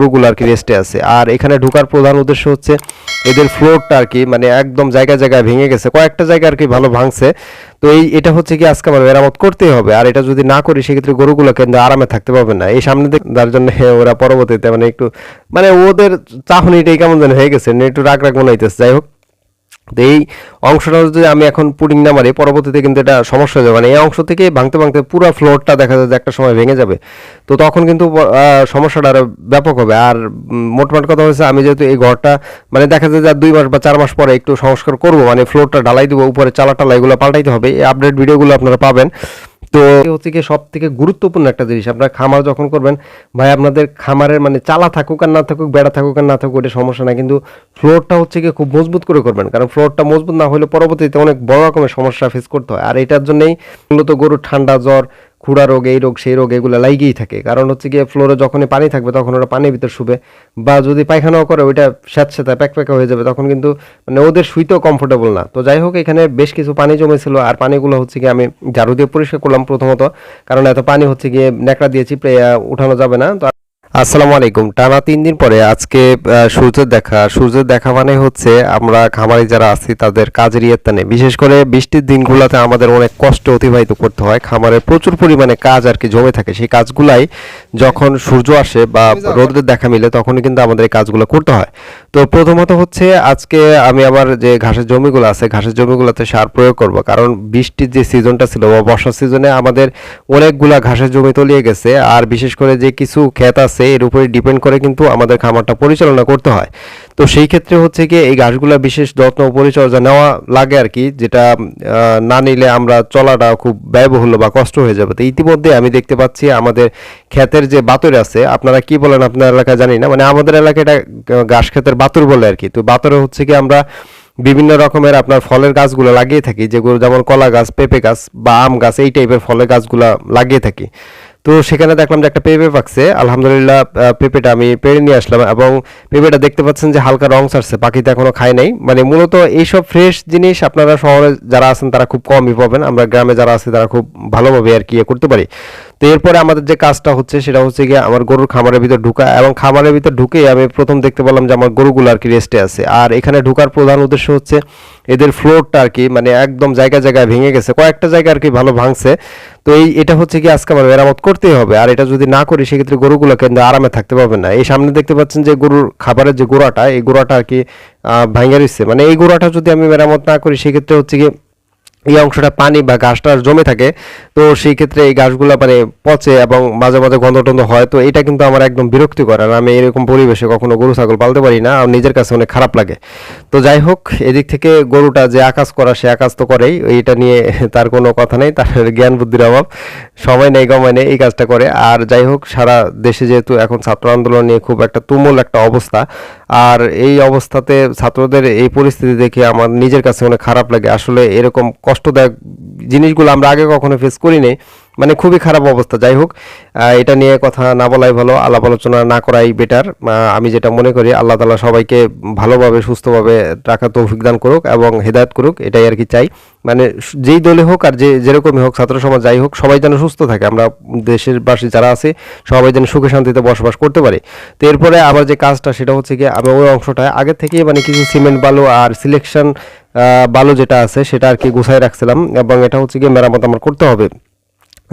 গরুগুলো আর কি রেস্টে আছে। আর এখানে ঢোকার প্রধান উদ্দেশ্য হচ্ছে এদের ফ্লোরটা আর কি মানে একদম জায়গায় জায়গায় ভেঙে গেছে। কয়েকটা জায়গা আর কি ভালো ভাঙছে। তো এই, এটা হচ্ছে কি আজকে আমার মেরামত করতেই হবে। আর এটা যদি না করি, সেক্ষেত্রে গরুগুলো কিন্তু আরামে থাকতে পারবে না। এই সামনে তার জন্য ওরা পরবর্তীতে মানে একটু মানে ওদের চাহনিটাই কেমন যেন হয়ে গেছে। একটু রাগ রাগ মনে যাই হোক। তো এই অংশটা যদি আমি এখন পুটিং না মারি, পরবর্তীতে কিন্তু এটা সমস্যা হয়ে যাবে। মানে এই অংশ থেকে ভাঙতে ভাঙতে পুরো ফ্লোরটা দেখা যায় যে একটা সময় ভেঙে যাবে। তো তখন কিন্তু সমস্যাটা আরও ব্যাপক হবে। আর মোটমাট কথা হচ্ছে আমি যেহেতু এই ঘরটা মানে দেখা যায় যে দুই মাস বা চার মাস পরে একটু সংস্কার করব মানে ফ্লোরটা ঢালাই দেবো, উপরে চালা টালা এগুলো পাল্টাইতে হবে। এই আপডেট ভিডিওগুলো আপনারা পাবেন। তো হচ্ছে কি সব থেকে গুরুত্বপূর্ণ একটা জিনিস। আপনারা খামার যখন করবেন, ভাই আপনাদের খামারের মানে চালা থাকুক আর না থাকুক, বেড়া থাকুক আর না থাকুক ওটা সমস্যা না কিন্তু ফ্লোরটা হচ্ছে কি খুব মজবুত করে করবেন। কারণ ফ্লোরটা মজবুত না হলে পরবর্তীতে অনেক বড় রকমের সমস্যা ফেস করতে হয়। আর এটার জন্যই মূলত গরুর ঠান্ডা, জ্বর খুঁড়া রোগ, এই রোগ, সেই রোগ, এগুলো লাগিয়েই থাকে। কারণ হচ্ছে গিয়ে ফ্লোরে যখনই পানি থাকবে, তখন ওরা পানির ভিতর শুবে। বা যদি পায়খানাও করে, ওইটা স্যাঁতস্যাঁতা প্যাক প্যাকা হয়ে যাবে, তখন কিন্তু মানে ওদের শুইতেও কমফোর্টেবল না। তো যাই হোক, এখানে বেশ কিছু পানি জমেছিল, আর পানিগুলো হচ্ছে গিয়ে আমি ঝাড়ু দিয়ে পরিষ্কার করলাম প্রথমত। কারণ এত পানি হচ্ছে গিয়ে ন্যাকড়া দিয়েছি উঠানো যাবে না। তো আসসালামু আলাইকুম। টানা তিন দিন পরে আজকে সূর্যের দেখা। সূর্যের দেখা মানে হচ্ছে আমরা খামারি যারা আছি তাদের কাজের ইয়েতে নেই। বিশেষ করে বৃষ্টির দিনগুলোতে আমাদের অনেক কষ্ট অতিবাহিত করতে হয়। খামারে প্রচুর পরিমাণে কাজ আর কি জমে থাকে। সেই কাজগুলাই যখন সূর্য আসে বা রোদের দেখা মিলে তখনই কিন্তু আমাদের এই কাজগুলো করতে হয়। তো প্রথমত হচ্ছে আজকে আমি আবার যে ঘাসের জমিগুলো আছে ঘাসের জমিগুলোতে সার প্রয়োগ করব। কারণ বৃষ্টির যে সিজনটা ছিল বা বর্ষার সিজনে আমাদের অনেকগুলা ঘাসের জমি তলিয়ে গেছে। আর বিশেষ করে যে কিছু ক্ষেত আছে এর উপরে ডিপেন্ড করে কিন্তু আমাদের খামারটা পরিচালনা করতে হয়। তো সেই ক্ষেত্রে হচ্ছে কি এই ঘাসগুলা বিশেষ যত্ন পরিচর্যা নেওয়া লাগে আর কি, যেটা না নিলে আমরা চলাটা খুব ব্যয়বহুল বা কষ্ট হয়ে যাবে। তো ইতিমধ্যে আমি দেখতে পাচ্ছি আমাদের ক্ষেতের যে বাতর আছে, আপনারা কি বলেন আপনার এলাকায় জানি না মানে আমাদের এলাকায় এটা ঘাস ক্ষেতের বাতর বলে আর কি। তো বাতরে হচ্ছে কি আমরা বিভিন্ন রকমের আপনার ফলের গাছগুলো লাগিয়ে থাকি, যেগুলো যেমন কলা গাছ, পেঁপে গাছ বা আম গাছ, এই টাইপের ফলের গাছগুলো লাগিয়ে থাকি। তো সেখানে দেখলাম যে একটা পেঁপে পাকছে। আলহামদুলিল্লাহ পেপেটা আমি পেড়ে নিয়ে আসলাম এবং পেঁপেটা দেখতে পাচ্ছেন যে হালকা রং ছাড়ছে পাখিতে এখনও খায় নাই। মানে মূলত এইসব ফ্রেশ জিনিস আপনারা শহরে যারা আছেন তারা খুব কমই পাবেন। আমরা গ্রামে যারা আছে তারা খুব ভালোভাবে আর কি ইয়ে করতে পারি। তো এরপরে আমাদের যে কাজটা হচ্ছে সেটা হচ্ছে গিয়ে আমার গরুর খামারের ভিতর ঢুকা এবং খামারের ভিতর ঢুকেই আমি প্রথম দেখতে পেলাম যে আমার গরুগুলো আর কি রেস্টে আছে। আর এখানে ঢুকার প্রধান উদ্দেশ্য হচ্ছে এদের ফ্লোরটা আর কি মানে একদম জায়গায় জায়গায় ভেঙে গেছে। কয়েকটা জায়গা আর কি ভালো ভাঙছে। তো এই এটা হচ্ছে কি আজকে আমার মেরামত করতেই হবে। আর এটা যদি না করি সেক্ষেত্রে গরুগুলো কিন্তু আরামে থাকতে পারবে না। এই সামনে দেখতে পাচ্ছেন যে গরুর খাবারের যে গোড়াটা, এই গোড়াটা আর কি ভাঙে রয়েছে মানে এই গোড়াটা যদি আমি মেরামত না করি সেক্ষেত্রে হচ্ছে কি এই অংশটা পানি বা ঘাসটা জমে থাকে। তো সেই ক্ষেত্রে এই ঘাসগুলো মানে পচে এবং মাঝে মাঝে গন্ধ টন্ধ হয়। তো এটা কিন্তু আমার একদম বিরক্তিকর আর আমি এরকম পরিবেশে কখনো গরু, ছাগল পালতে পারি না। আর নিজের কাছে অনেক খারাপ লাগে। তো যাই হোক, এদিক থেকে গরুটা যে আকাশ করা, সে আকাশ তো করেই। এইটা নিয়ে তার কোনো কথা নেই, তার জ্ঞান, বুদ্ধির অভাব। সময় নেই, গমায় নেই, এই কাজটা করে। আর যাই হোক, সারা দেশে যেহেতু এখন ছাত্র আন্দোলন নিয়ে খুব একটা তুমুল একটা অবস্থা আর এই অবস্থাতে ছাত্রদের এই পরিস্থিতি দেখে আমার নিজের কাছে অনেক খারাপ লাগে। আসলে এরকম কষ্টদায়ক জিনিসগুলো আমরা আগে কখনো ফেস করিনি মানে খুবই খারাপ অবস্থা। যাই হোক এটা নিয়ে কথা না বলাই ভালো, আলাপ আলোচনা না করাই বেটার আমি যেটা মনে করি, আল্লাহ তালা সবাইকে ভালোভাবে, সুস্থভাবে রাখার তৌফিক দান করুক এবং হেদায়ত করুক, এটাই আর কি চাই। মানে যেই দলে হোক আর যে যেরকমই হোক, ছাত্র সমাজ যাই হোক, সবাই যেন সুস্থ থাকে। আমরা দেশের বাসী যারা আছে, সবাই যেন সুখে শান্তিতে বসবাস করতে পারি। তো এরপরে আবার যে কাজটা, সেটা হচ্ছে কি আমি ওই অংশটা আগে থেকেই মানে কিছু সিমেন্ট বালু আর সিলেকশন বালু যেটা আছে, সেটা আর কি গুছাই রাখছিলাম এবং এটা হচ্ছে কি মেরামত আমার করতে হবে।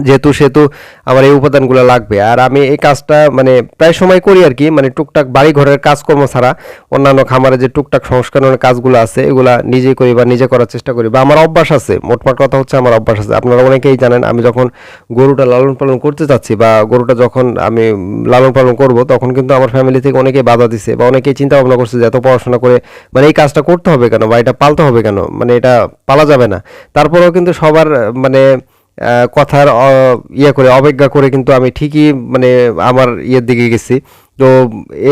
যেহেতু সেহেতু আমার এই উপাদানগুলো লাগবে। আর আমি এই কাজটা মানে প্রায় সময় করি আর কি মানে টুকটাক বাড়ি ঘরের কাজকর্ম ছাড়া। অন্যান্য খামারে যে টুকটাক সংস্করণের কাজগুলো আছে, এগুলা নিজেই করি বা নিজে করার চেষ্টা করি। বা আমার অভ্যাস আছে, মোটমাট কথা হচ্ছে আমার অভ্যাস আছে। আপনারা অনেকেই জানেন, আমি যখন গরুটা লালন পালন করতে চাচ্ছি বা গরুটা যখন আমি লালন পালন করব, তখন কিন্তু আমার ফ্যামিলি থেকে অনেকেই বাধা দিছে বা অনেকেই চিন্তা ভাবনা করছে যে এত পড়াশোনা করে মানে এই কাজটা করতে হবে কেন বা এটা পালতে হবে কেন? মানে এটা পালা যাবে না। তারপরেও কিন্তু সবার মানে কথার ইয়ে করে, অবজ্ঞা করে কিন্তু আমি ঠিকই মানে আমার ইয়ের দিকে গেছি। তো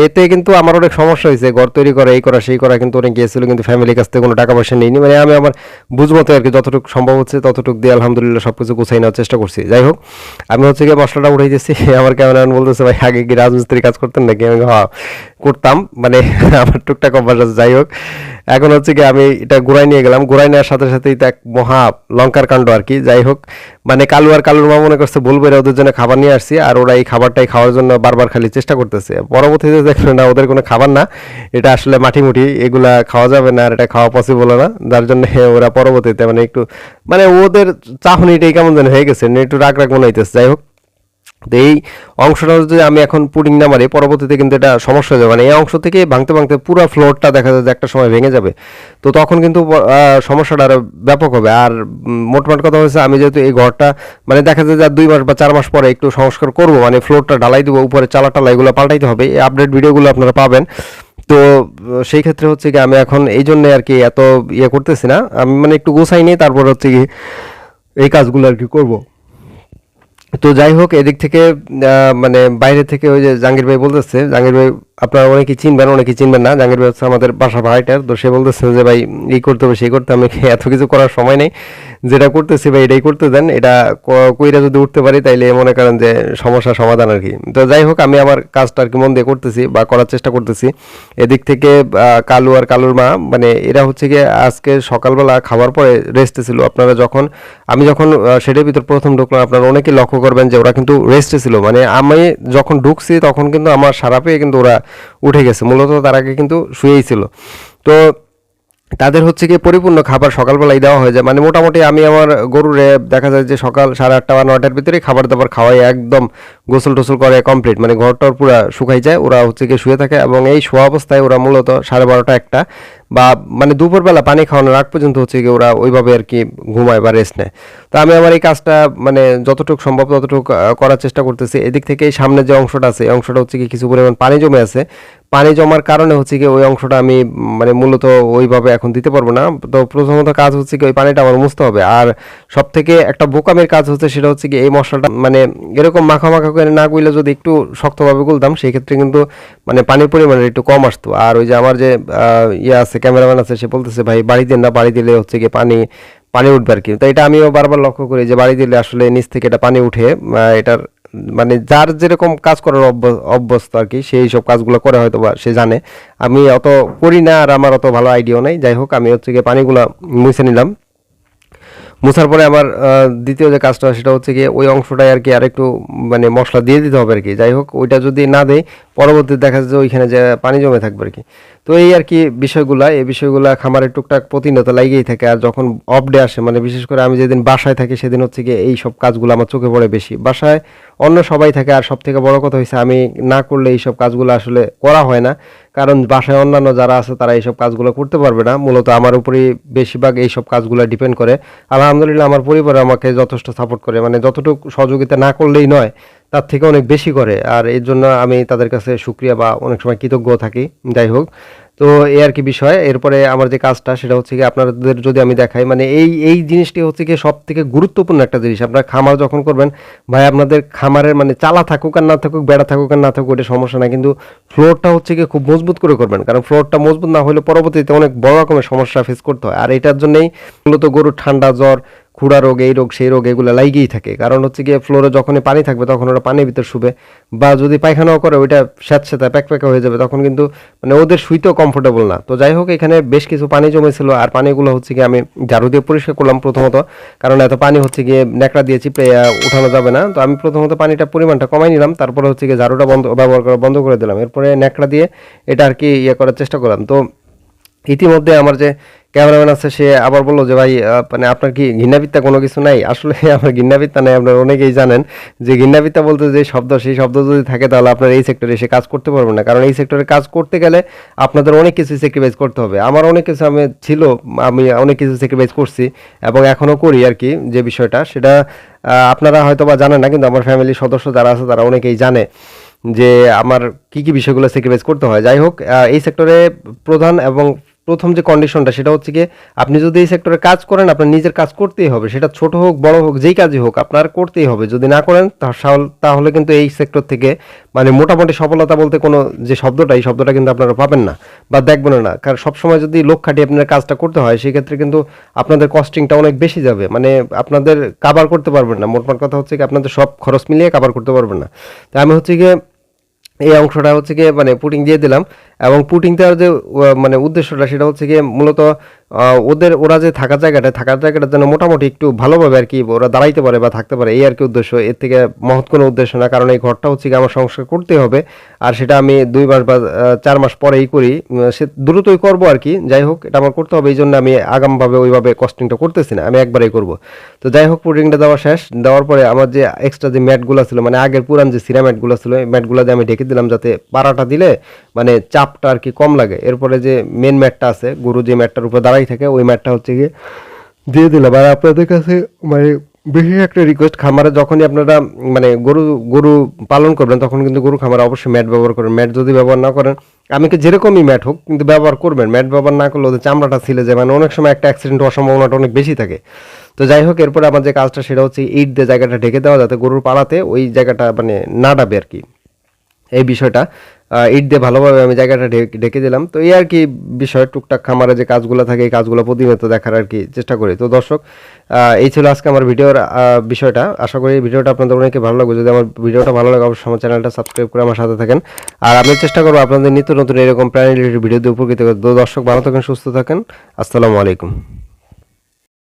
এতে কিন্তু আমার অনেক সমস্যা হয়েছে, ঘর তৈরি করা, এই করা, সেই করা কিন্তু অনেক গিয়েছিল, কিন্তু ফ্যামিলির কাছ থেকে কোনো টাকা পয়সা নেইনি। মানে আমি আমার বুঝমতো আর কি যতটুকু সম্ভব হচ্ছে, ততটুকু দিয়ে আলহামদুলিল্লাহ সব কিছু গুছাই নেওয়ার চেষ্টা করছি। যাই হোক, আমি হচ্ছে গিয়ে মশলাটা উঠাইতেছি। আমার ক্যামেরাম্যান বলতেছে, ভাই, আগে কি রাজমিস্ত্রি কাজ করতেন নাকি? আমি হ্যাঁ। করতাম মানে আমার টুকটাক অভ্যাস আছে, যাই হোক। এখন হচ্ছে কি আমি এটা গোড়ায় নিয়ে গেলাম। গোড়ায় নেওয়ার সাথে সাথেই তো এক মহা লঙ্কার কাণ্ড আর কি, যাই হোক। মানে কালু আর কালুর মা মনে করছে বলব ওদের জন্য খাবার নিয়ে আসছি, আর ওরা এই খাবারটাই খাওয়ার জন্য বারবার খালি চেষ্টা করতেছে। পরবর্তীতে দেখল না, ওদের কোনো খাবার না। এটা আসলে মাটি মুটি, এগুলা খাওয়া যাবে না, আর এটা খাওয়া পসিবল না। যার জন্য ওরা পরবর্তীতে মানে একটু মানে ওদের চাহনিটাই কেমন যেন হয়ে গেছে, একটু রাগ রাগ মনে হইতেছে, যাই হোক। তো এই অংশটা যদি আমি এখন পুডিং না মারি, পরবর্তীতে কিন্তু এটা সমস্যা হয়ে যাবে। মানে এই অংশ থেকে ভাঙতে ভাঙতে পুরো ফ্লোরটা দেখা যায় যে একটা সময় ভেঙে যাবে। তো তখন কিন্তু সমস্যাটা আরও ব্যাপক হবে। আর মোটমাট কথা হচ্ছে আমি যেহেতু এই ঘরটা মানে দেখা যায় যে দুই মাস বা চার মাস পরে একটু সংস্কার করব। মানে ফ্লোরটা ঢালাই দেবো, উপরে চালা টালা এগুলো পাল্টাইতে হবে। এই আপডেট ভিডিওগুলো আপনারা পাবেন। তো, সেই ক্ষেত্রে হচ্ছে কি আমি এখন এই জন্য আর কি এত ইয়ে করতেছি না। আমি মানে একটু গোছাই নিই তারপর হচ্ছে কি এই কাজগুলো আর কি করব। তো যাই হোক, এদিক থেকে মানে বাইরে থেকে ওই যে জাহাঙ্গীর ভাই বলতেছে, জাহাঙ্গীর ভাই আপনারা অনেকে চিনবেন অনেকে চিনবেন না। জাহাঙ্গীর ভাই হচ্ছে আমাদের বাসা ভাইটার তো সে বলতেছে যে, ভাই, এই করতে হবে, সেই করতে। আমি এত কিছু করার সময় নেই। যেটা করতেছি ভাই, এটাই করতে দেন। এটা কইরা যদি উঠতে পারি, তাইলে মনে করেন যে সমস্যার সমাধান আর কি। তো যাই হোক, আমি আমার কাজটা আর কি মন দিয়ে করতেছি বা করার চেষ্টা করতেছি। এদিক থেকে কালু আর কালুর মা মানে এরা হচ্ছে গিয়ে আজকে সকালবেলা খাবার পরে রেস্টে ছিল। আপনারা যখন, আমি যখন সেটার ভিতর প্রথম ঢুকলাম, আপনারা অনেকেই লক্ষ্য করবেন যে ওরা কিন্তু রেস্টে ছিল। মানে আমি যখন ঢুকছি, তখন কিন্তু আমার সারা পেয়ে কিন্তু ওরা উঠে গেছে। মূলত তার আগে কিন্তু শুয়েই ছিল। তো তাদের হচ্ছে কি পরিপূর্ণ খাবার সকালবেলায় দেওয়া হয়ে যায়। মানে মোটামুটি আমি আমার গরুরে দেখা যায় যে সকাল সাড়ে আটটা বা নটার ভিতরে খাবার দাবার খাওয়াই একদম গোসল টোসল করে কমপ্লিট। মানে ঘরটার পুরো শুকাই যায়, ওরা হচ্ছে কি শুয়ে থাকে এবং এই শোয়া অবস্থায় ওরা মূলত সাড়ে বারোটা একটা বা মানে দুপুরবেলা পানি খাওয়ানোর আগ পর্যন্ত হচ্ছে কি ওরা ওইভাবে আর কি ঘুমায় বা রেস্ট নেয়। তো আমি আমার এই কাজটা মানে যতটুকু সম্ভব ততটুকু করার চেষ্টা করতেছি। এদিক থেকে সামনে যে অংশটা আছে, এই অংশটা হচ্ছে কি কিছু পরিমাণ পানি জমে আছে। পানি জমার কারণে হচ্ছে কি ওই অংশটা আমি মানে মূলত ওইভাবে এখন দিতে পারব না। তো প্রথমত কাজ হচ্ছে কি ওই পানিটা আমার মুছতে হবে। আর সব থেকে একটা বোকামের কাজ হচ্ছে সেটা হচ্ছে কি এই মশলাটা মানে এরকম মাখা মাখা করে না গুইলে যদি একটু শক্তভাবে গুলতাম সেই ক্ষেত্রে কিন্তু মানে পানির পরিমাণ একটু কম আসতো। আর ওই যে আমার যে ইয়ে আছে, ক্যামেরাম্যান আছে, সে বলতেছে, ভাই, বাড়ি দেন না, বাড়ি দিলে হচ্ছে কি পানি পানি উঠবে আর কি তো এটা আমিও বারবার লক্ষ্য করি যে, বাড়ি দিলে আসলে নিচ থেকে এটা পানি উঠে এটার মানে যার যেরকম কাজ করার অভ্য- অভ্যস্ত আর কি, সেই সব কাজগুলো করে হয়তো বা সে জানে। আমি অত করি না আর আমার অত ভালো আইডিয়াও নাই। যাই হোক, আমি হচ্ছে গিয়ে পানিগুলো মুছে নিলাম। মুছার পরে আমার দ্বিতীয় যে কাজটা সেটা হচ্ছে গিয়ে ওই অংশটাই আর কি আরেকটু মানে মশলা দিয়ে দিতে হবে আর কি। যাই হোক, ওইটা যদি না দেয় পরবর্তীতে দেখা যাচ্ছে যে ওইখানে যে পানি জমে থাকবে আর কি। তো এই আর কি বিষয়গুলা, এই বিষয়গুলা খামারের টুকটাক প্রতিনিয়ত লাগিয়েই থাকে। আর যখন অফ ডে আসে মানে বিশেষ করে আমি যেদিন বাসায় থাকি, সেদিন হচ্ছে গিয়ে এই সব কাজগুলো আমার চোখে পড়ে বেশি। বাসায় অন্য সবাই থাকে, আর সব থেকে বড় কথা হয়েছে আমি না করলে এই সব কাজগুলো আসলে করা হয় না। কারণ বাসায় অন্যান্য যারা আছে, তারা এইসব কাজগুলো করতে পারবে না। মূলত আমার উপরেই বেশিরভাগ এইসব কাজগুলো ডিপেন্ড করে। আলহামদুলিল্লাহ, আমার পরিবার আমাকে যথেষ্ট সাপোর্ট করে। মানে যতটুকু সহযোগিতা না করলেই নয় তার থেকে অনেক বেশি করে। আর এর জন্য আমি তাদের কাছে সুক্রিয়া বা অনেক সময় কৃতজ্ঞ থাকি। যাই হোক, তো এই আর কি বিষয়। এরপরে আমার যে কাজটা, সেটা হচ্ছে কি আপনাদের যদি আমি দেখাই মানে এই এই জিনিসটি হচ্ছে কি সব থেকে গুরুত্বপূর্ণ একটা জিনিস। আপনার খামার যখন করবেন, ভাই আপনাদের খামারের মানে চালা থাকুক আর না থাকুক, বেড়া থাকুক আর না থাকুক, ওটা সমস্যা না কিন্তু ফ্লোরটা হচ্ছে কি খুব মজবুত করে করবেন। কারণ ফ্লোরটা মজবুত না হলে পরবর্তীতে অনেক বড় রকমের সমস্যা ফেস করতে হয়। আর এটার জন্যই মূলত গরুর ঠান্ডা, জ্বর খুঁড়া রোগ, এই রোগ, সেই রোগ এগুলো লাইগেই থাকে। কারণ হচ্ছে গিয়ে ফ্লোরে যখনই পানি থাকবে তখন ওরা পানির ভিতর শুবে। বা যদি পায়খানাও করে, ওইটা স্যাঁতস্যাঁতা প্যাক প্যাকা হয়ে যাবে, তখন কিন্তু মানে ওদের শুইতেও কমফোর্টেবল না। তো যাই হোক, এখানে বেশ কিছু পানি জমেছিল, আর পানিগুলো হচ্ছে গিয়ে আমি ঝাড়ু দিয়ে পরিষ্কার করলাম প্রথমত। কারণ এত পানি হচ্ছে গিয়ে ন্যাকড়া দিয়ে চিপড়ে উঠানো যাবে না। তো আমি প্রথমত পানিটা পরিমাণটা কমাই নিলাম, তারপরে হচ্ছে গিয়ে ঝাড়ুটা বন্ধ, ব্যবহার করা বন্ধ করে দিলাম। এরপরে ন্যাকড়া দিয়ে এটা আর কি ইয়ে করার চেষ্টা করলাম। তো ইতিমধ্যে আমার যে ক্যামেরাম্যান আছে, সে আবার বলল যে, ভাই মানে আপনার কি ঘৃণাবিদ্যা কোনো কিছু নাই? আসলে আমার ঘৃণাবিদ্যা নাই, আপনারা অনেকেই জানেন যে ঘৃণাবিদ্যা বলতে যে শব্দ, সেই শব্দ যদি থাকে তাহলে আপনার এই সেক্টরে এসে কাজ করতে পারবেন না। কারণ এই সেক্টরে কাজ করতে গেলে আপনাদের অনেক কিছু স্যাক্রিফাইস করতে হবে। আমার অনেক কিছু আমি ছিল, আমি অনেক কিছু স্যাক্রিফাইস করছি এবং এখনও করি আর কি যে বিষয়টা। সেটা আপনারা হয়তো বা জানেন না, কিন্তু আমার ফ্যামিলির সদস্য যারা আছে, তারা অনেকেই জানে যে আমার কি কি বিষয়গুলো স্যাক্রিফাইস করতে হয়। যাই হোক এই সেক্টরে প্রধান এবং প্রথম যে কন্ডিশনটা সেটা হচ্ছে কি আপনি যদি এই সেক্টরে কাজ করেন, আপনার নিজের কাজ করতেই হবে। সেটা ছোট হোক, বড় হোক, যেই কাজই হোক, আপনার করতেই হবে। যদি না করেন তাহলে- তাহলে কিন্তু এই সেক্টর থেকে মানে মোটামুটি সফলতা বলতে কোনো যে শব্দটা, এই শব্দটা কিন্তু আপনারা পাবেন না বা দেখবেন না। কারণ সবসময় যদি লোক খাটিয়ে আপনার কাজটা করতে হয়, সেক্ষেত্রে কিন্তু আপনাদের কস্টিংটা অনেক বেশি যাবে। মানে আপনাদের কাবার করতে পারবেন না। মোটমাট কথা হচ্ছে কি আপনাদের সব খরচ মিলিয়ে কাবার করতে পারবেন না। তাই আমি হচ্ছে গিয়ে এই অংশটা হচ্ছে গিয়ে মানে পুটিং দিয়ে দিলাম এবং পুটিং দেওয়ার যে মানে উদ্দেশ্যটা সেটা হচ্ছে গিয়ে মূলত ওদের, ওরা যে থাকার জায়গাটা থাকার জায়গাটা যেন মোটামুটি একটু ভালোভাবে আর কি ওরা দাঁড়াইতে পারে বা থাকতে পারে, এই আর কি উদ্দেশ্য। এর থেকে মহৎ কোনো উদ্দেশ্য না, কারণ এই ঘরটা হচ্ছে আমার সংস্কার করতে হবে। আর সেটা আমি দুই মাস বা চার মাস পরেই করি। সে দ্রুতই করব আর কি, যাই হোক, এটা আমার করতে হবে, এই জন্য আমি আগামভাবে ওইভাবে কস্টিংটা করতেছি না, আমি একবারেই করব। তো যাই হোক পুডিংটা দেওয়া শেষ, দেওয়ার পরে আমার যে এক্সট্রা যে ম্যাটগুলো ছিল মানে আগের পুরান যে সিরা ম্যাটগুলো ছিল, এই ম্যাটগুলো দিয়ে আমি ঢেকে দিলাম যাতে পাড়াটা দিলে মানে চাপটা আর কি কম লাগে। এরপরে যে মেন ম্যাটটা আছে, গরু যে ম্যাটটার উপর দাঁড়াই থাকে, ওই ম্যাটটা হচ্ছে গিয়ে দিয়ে দিলাম। আর আপনাদের কাছে মানে বিশেষ একটা রিকোয়েস্ট খামারে যখনই আপনারা মানে গরু গরু পালন করবেন, তখন কিন্তু গরু খামারে অবশ্যই ম্যাট ব্যবহার করবেন। ম্যাট যদি ব্যবহার না করেন, আমি কি যেরকমই ম্যাট হোক, কিন্তু ব্যবহার করবেন। ম্যাট ব্যবহার না করলে ওদের চামড়াটা ছিলে যায় মানে অনেক সময় একটা অ্যাক্সিডেন্ট হওয়ার সম্ভাবনাটা অনেক বেশি থাকে। তো যাই হোক, এরপরে আমার যে কাজটা সেটা হচ্ছে ইট দিয়ে জায়গাটা ঢেকে দেওয়া, যাতে গরুর পাড়াতে ওই জায়গাটা মানে না ডাবে আর কি। এই বিষয়টা ইট দিয়ে ভালোভাবে আমি জায়গাটা ঢেকে- দিলাম। তো এই আর কি বিষয়, টুকটাক খামারে যে কাজগুলো থাকে, এই কাজগুলো প্রতিনিয়ত দেখার আর কি চেষ্টা করি। তো দর্শক এই ছিল আজকে আমার ভিডিওর বিষয়টা। আশা করি ভিডিওটা আপনাদের অনেকে ভালো লাগবে। যদি আমার ভিডিওটা ভালো লাগে, অবশ্যই আমার চ্যানেলটা সাবস্ক্রাইব করে আমার সাথে থাকেন। আর আমি চেষ্টা করব আপনাদের নিত্য নতুন এরকম প্রাণী রিলেটেড ভিডিও দিয়ে উপকৃত। তো দর্শক, ভালো থাকেন, সুস্থ থাকেন। আসসালামু আলাইকুম।